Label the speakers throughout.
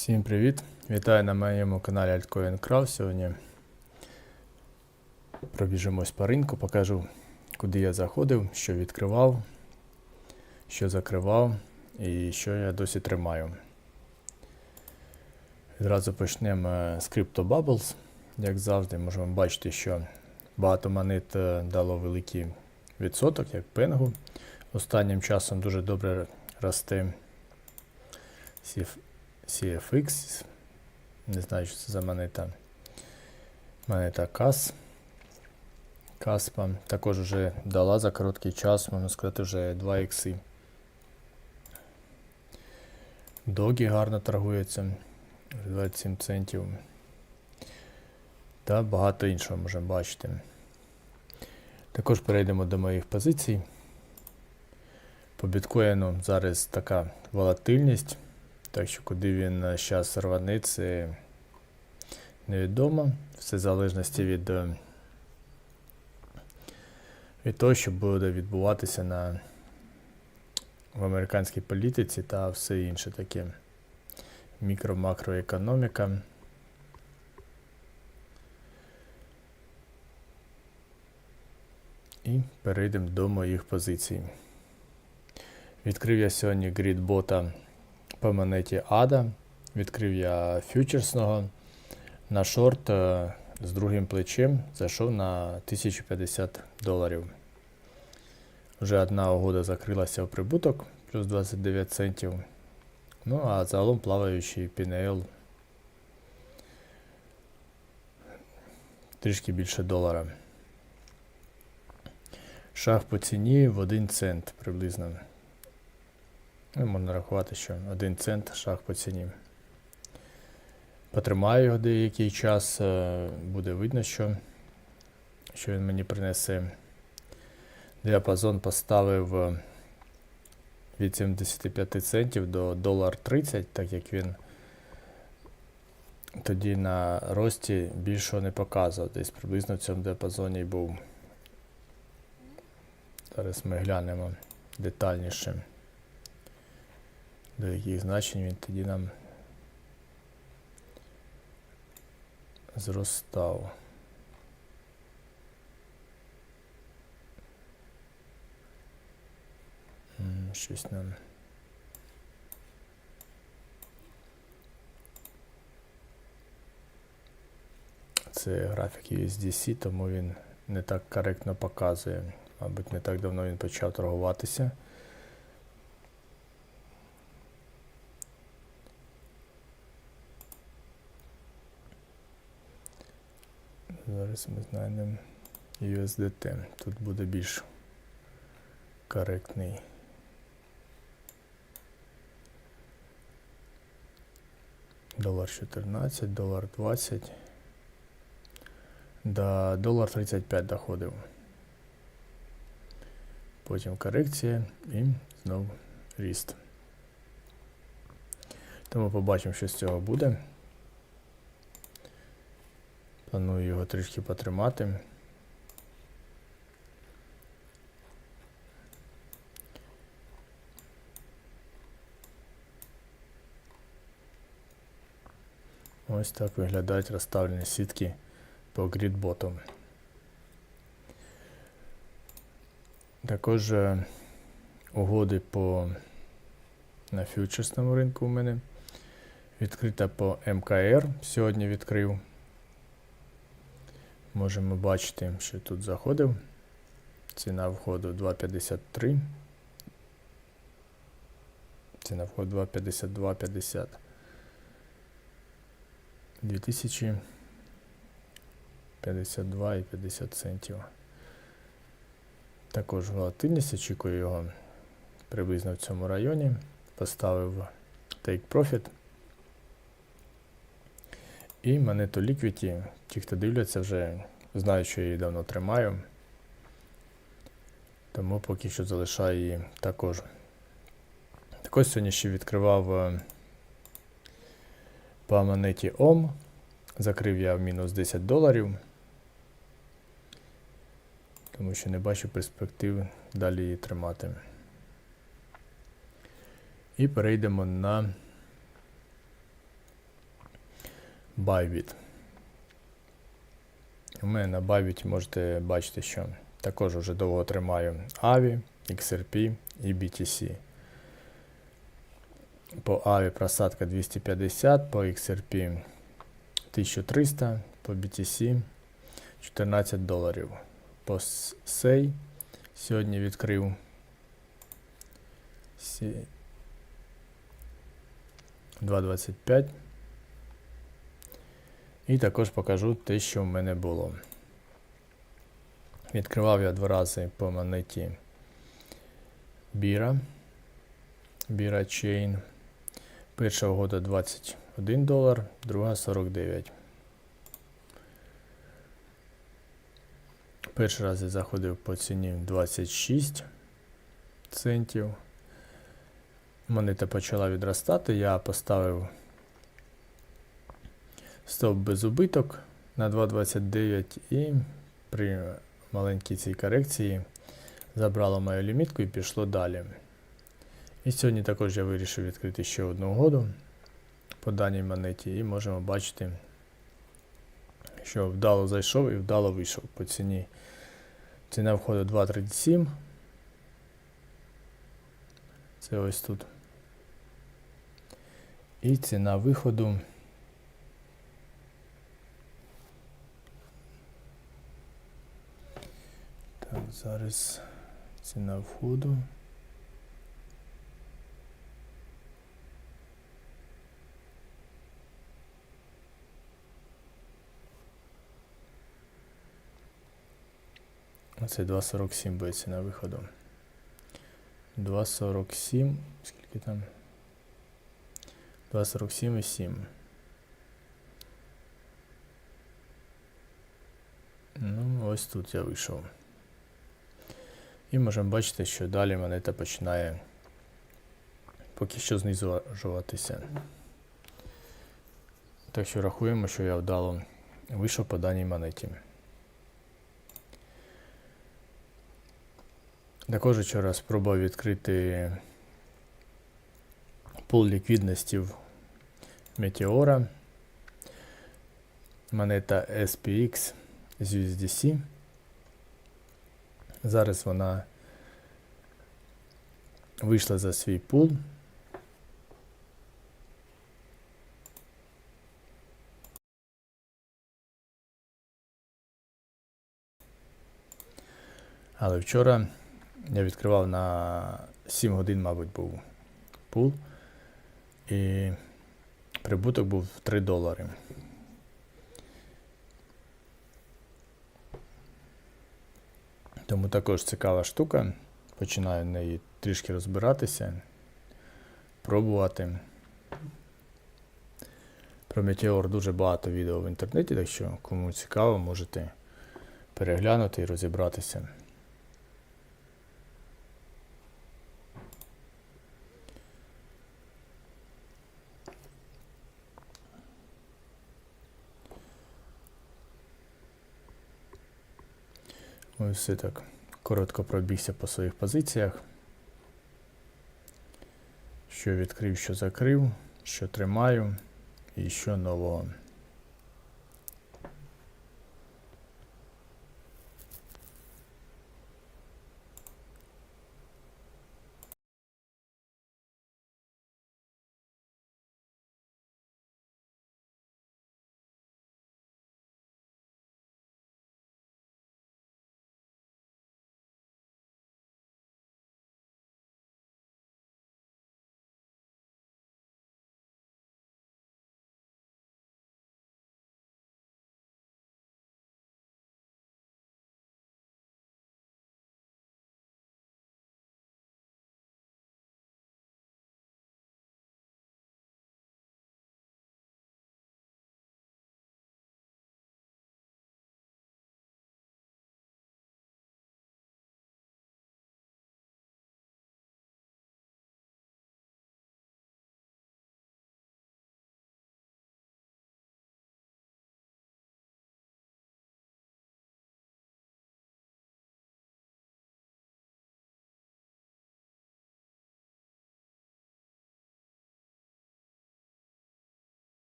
Speaker 1: Всім привіт! Вітаю на моєму каналі Altcoin Craft. Сьогодні пробіжимось по ринку, покажу, куди я заходив, що відкривав, що закривав і що я досі тримаю. Відразу почнемо е, з Crypto Bubbles. Як завжди, можемо бачити, що багато монет е, дало великий відсоток, як пенгу. Останнім часом дуже добре росте CFX. Не знаю, що це за монета. Монета CAS. Каспа. Також вже дала за короткий час, можна сказати, вже 2 ікси. Догі гарно торгується. 27 центів. Та багато іншого можемо бачити. Також перейдемо до моїх позицій. По біткоїну зараз така волатильність. Так що куди він зараз рване, це невідомо. Все в залежності від, е, від того, що буде відбуватися на, в американській політиці та все інше таке. Мікро-макроекономіка. І перейдемо до моїх позицій. Відкрив я сьогодні грідбота по монеті ADA. Відкрив я фьючерсного на шорт е, з другим плечем зайшов на 1050 доларів. Вже одна угода закрилася в прибуток, плюс 29 центів. Ну, а загалом плаваючий PNL трішки більше долара. Шах по ціні в 1 цент приблизно. Ну, можна рахувати, що 1 цент шах по ціні. Потримаю його деякий час, е, буде видно, що, що він мені принесе. Діапазон поставив е, від 75 центів до 1,30, так як він тоді на рості більшого не показував. Десь приблизно в цьому діапазоні був. Зараз ми глянемо детальніше до яких значень він тоді нам зростав. Щось нам. Це графік USDC, тому він не так коректно показує. Мабуть, не так давно він почав торгуватися. Зараз ми знайдемо USDT. Тут буде більш коректний. Долар 14, долар 20. До долар 35 доходив. Потім корекція і знову ріст. Тому побачимо, що з цього буде. Планую його трішки потримати. Ось так виглядають розставлені сітки по грідботу. Також е, угоди по на фьючерсному ринку у мене відкрита по МКР. Сьогодні відкрив. Можемо бачити, що тут заходив. Ціна входу 2,53. Ціна входу 2,52,50. 2052 і 50 центів. Також волатильність, очікую його приблизно в цьому районі. Поставив Take Profit. І монету Liquidity, ті, хто дивляться, вже знають, що я її давно тримаю. Тому поки що залишаю її також. Також сьогодні ще відкривав е, по монеті OM. Закрив я в мінус 10 доларів. Тому що не бачу перспектив далі її тримати. І перейдемо на Bybit. У мене на Bybit можете бачити, що також вже довго тримаю AVI, XRP і BTC. По AVI просадка 250, по XRP 1300, по BTC 14 доларів. По SEI сьогодні відкрив Сі- 2.25. І також покажу те, що в мене було. Відкривав я два рази по монеті Біра. Біра Chain. Перша угода 21 долар, друга 49. Перший раз я заходив по ціні 26 центів. Монета почала відростати, я поставив стоп без убиток на 2.29 і при маленькій цій корекції забрало мою лімітку і пішло далі. І сьогодні також я вирішив відкрити ще одну угоду по даній монеті, і можемо бачити, що вдало зайшов і вдало вийшов по ціні. Ціна входу 2.37. Це ось тут. І ціна виходу. Так, зараз ціна входу. Оце 2.47 буде ціна виходу. 2.47. Скільки там? 2.47,7. Ну, ось тут я вийшов. І можемо бачити, що далі монета починає поки що знижуватися. Так що рахуємо, що я вдало вийшов по даній монеті. Також вчора спробував відкрити пул ліквідності в Meteora. Монета SPX з USDC. Зараз вона вийшла за свій пул. Але вчора я відкривав на 7 годин, мабуть, був пул. І прибуток був 3 долари. Тому також цікава штука. Починаю в неї трішки розбиратися, пробувати. Про Метеор дуже багато відео в інтернеті, так що кому цікаво, можете переглянути і розібратися. Ось все так. Коротко пробігся по своїх позиціях. Що відкрив, що закрив, що тримаю і що нового.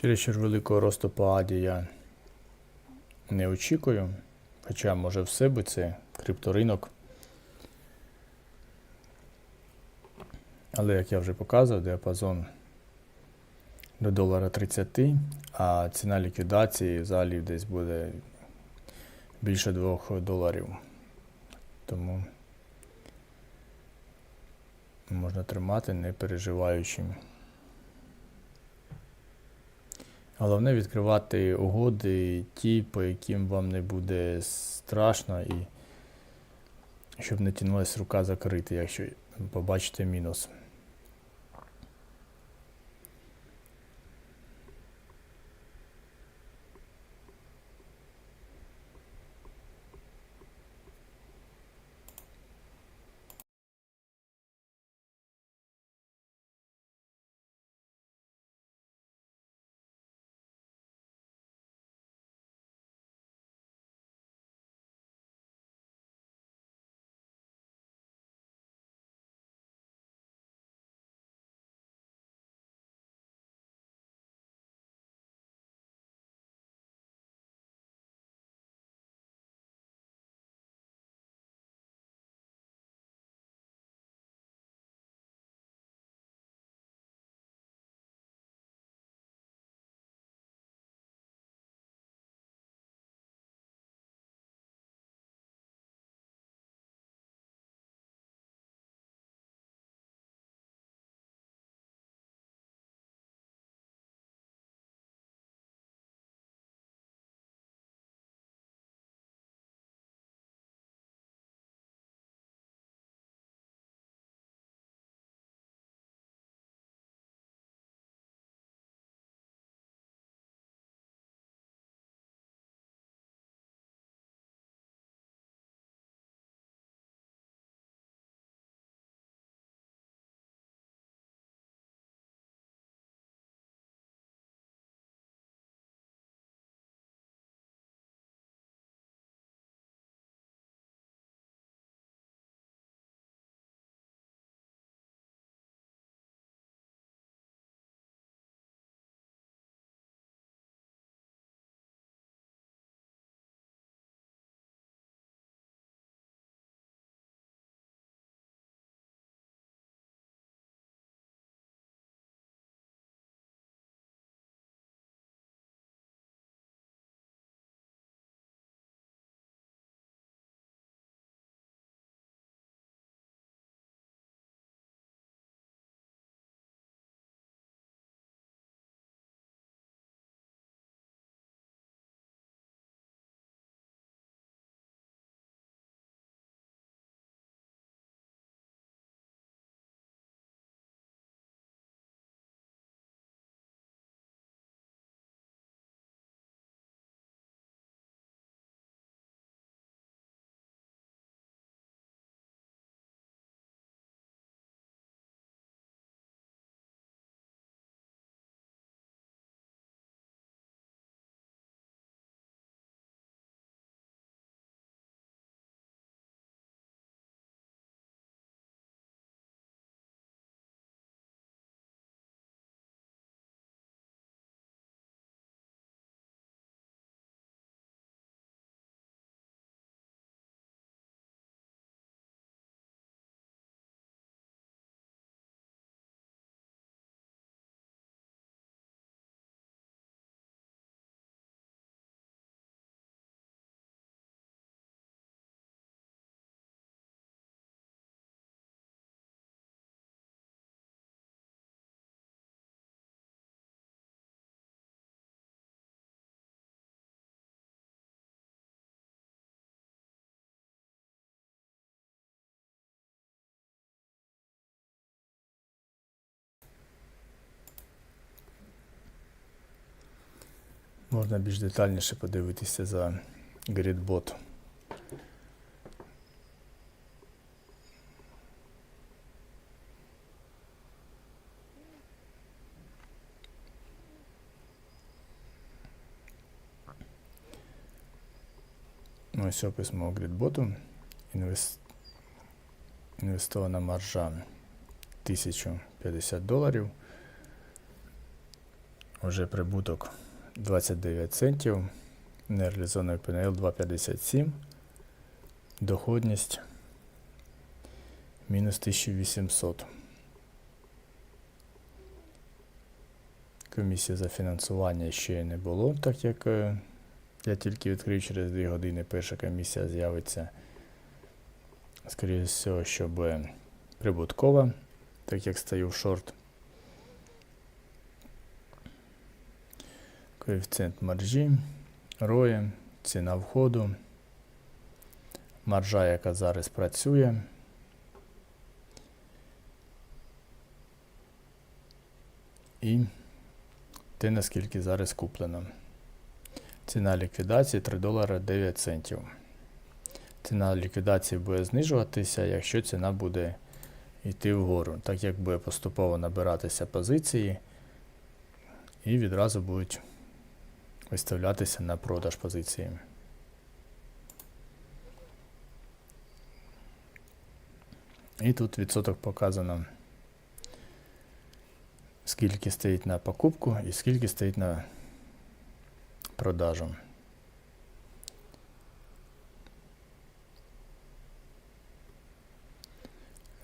Speaker 1: Чересчур великого росту по аді я не очікую. Хоча може все би це крипторинок. Але як я вже показував, діапазон до долара 30, а ціна ліквідації взагалі десь буде більше 2 доларів. Тому можна тримати, не переживаючи. Головне відкривати угоди ті, по яким вам не буде страшно і щоб не тянулася рука закрити, якщо побачите мінус. Можна більш детальніше подивитися за GridBot. Ось опис мого грідботу. Інвес... Інвестована маржа 1050 доларів. вже прибуток 29 центів. Нереалізований ПНЛ 2,57. Доходність мінус 1800. Комісія за фінансування ще не було, так як е, я тільки відкрив через 2 години. Перша комісія з'явиться. Скоріше всього, щоб прибуткова, так як стою в шорт. Коефіцієнт маржі, ROE, ціна входу, маржа, яка зараз працює. І те, наскільки зараз куплено. Ціна ліквідації 3 долара 9 центів. Ціна ліквідації буде знижуватися, якщо ціна буде йти вгору, так як буде поступово набиратися позиції і відразу будуть виставлятися на продаж позиції. І тут відсоток показано, скільки стоїть на покупку і скільки стоїть на продажу.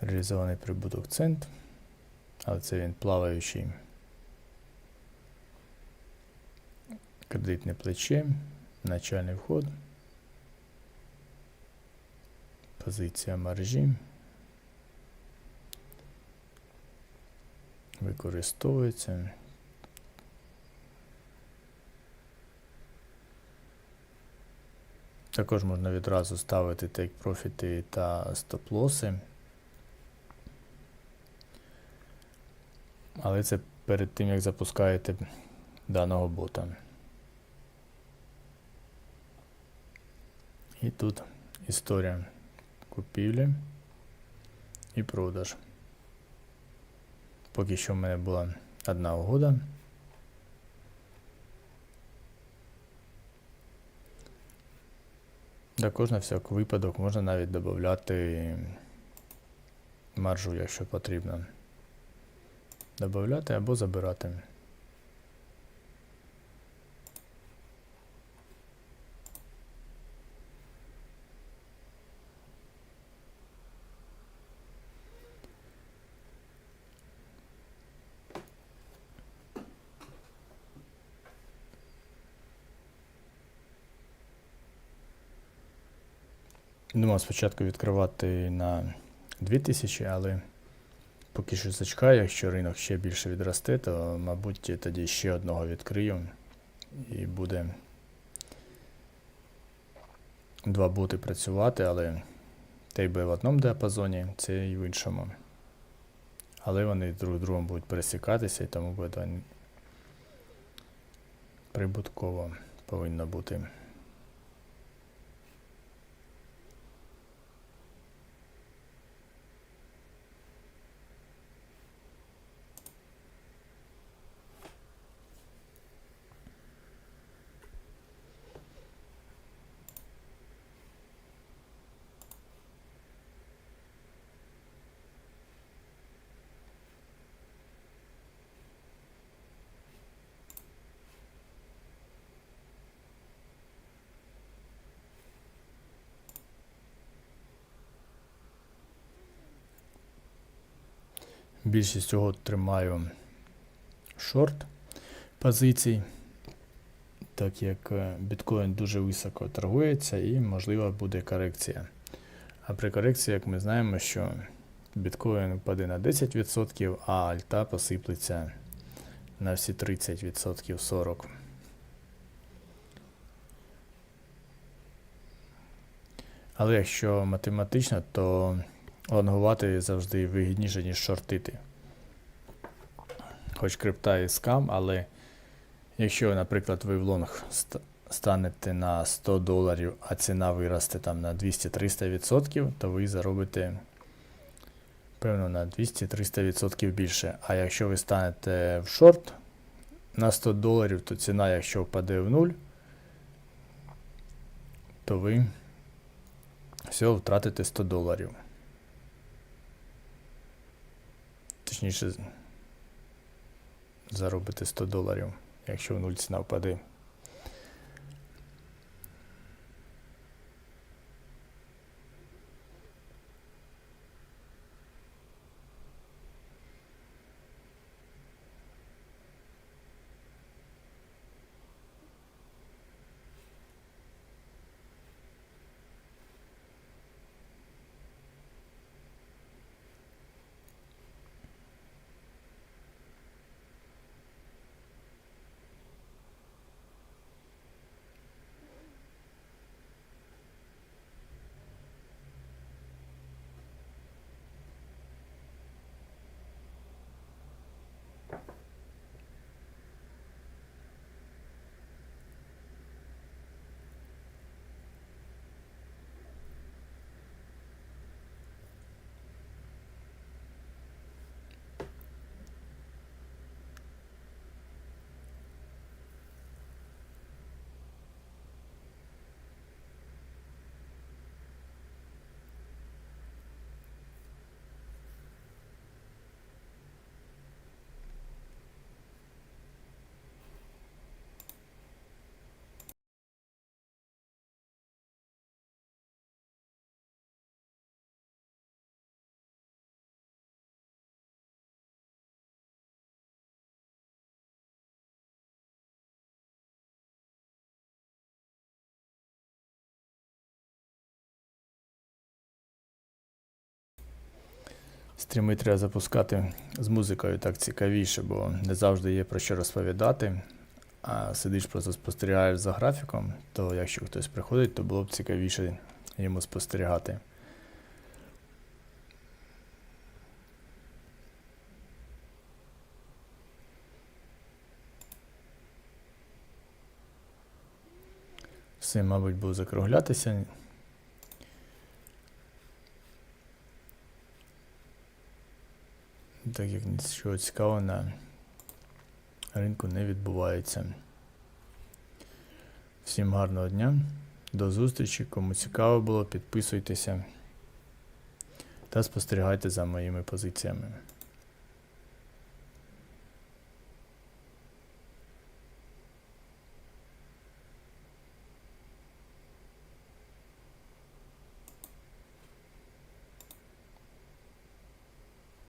Speaker 1: Реалізований прибуток цент, але це він плаваючий. Кредитне плече, начальний вход, позиція маржі. Використовується. Також можна відразу ставити take профіти та стоп-лоси. Але це перед тим, як запускаєте даного бота. І тут історія купівлі і продаж. Поки що в мене була одна угода. Також на всяк випадок можна навіть додати маржу, якщо потрібно. Додати або забирати. Думав спочатку відкривати на 2000, але поки що зачекаю, якщо ринок ще більше відросте, то, мабуть, тоді ще одного відкрию і буде два боти працювати, але той буде в одному діапазоні, це і в іншому. Але вони друг другом будуть пересікатися і тому буде прибутково повинно бути. Більшість цього тримаю шорт позицій, так як е, біткоін дуже високо торгується і, можливо, буде корекція. А при корекції, як ми знаємо, що біткоін впаде на 10%, а альта посиплеться на всі 30% 40%. Але якщо математично, то лонгувати завжди вигідніше, ніж шортити. Хоч крипта і скам, але якщо, наприклад, ви в лонг станете на 100 доларів, а ціна виросте там на 200-300%, то ви заробите, певно, на 200-300% більше. А якщо ви станете в шорт на 100 доларів, то ціна, якщо впаде в нуль, то ви все втратите 100 доларів. Точніше, заробити 100 доларів. якщо в нуль ціна впаде. Стріми треба запускати з музикою так цікавіше, бо не завжди є про що розповідати. А сидиш просто спостерігаєш за графіком, то якщо хтось приходить, то було б цікавіше йому спостерігати. Все, мабуть, буду закруглятися. Так як нічого цікавого на ринку не відбувається. Всім гарного дня, до зустрічі. Кому цікаво було, підписуйтеся та спостерігайте за моїми позиціями.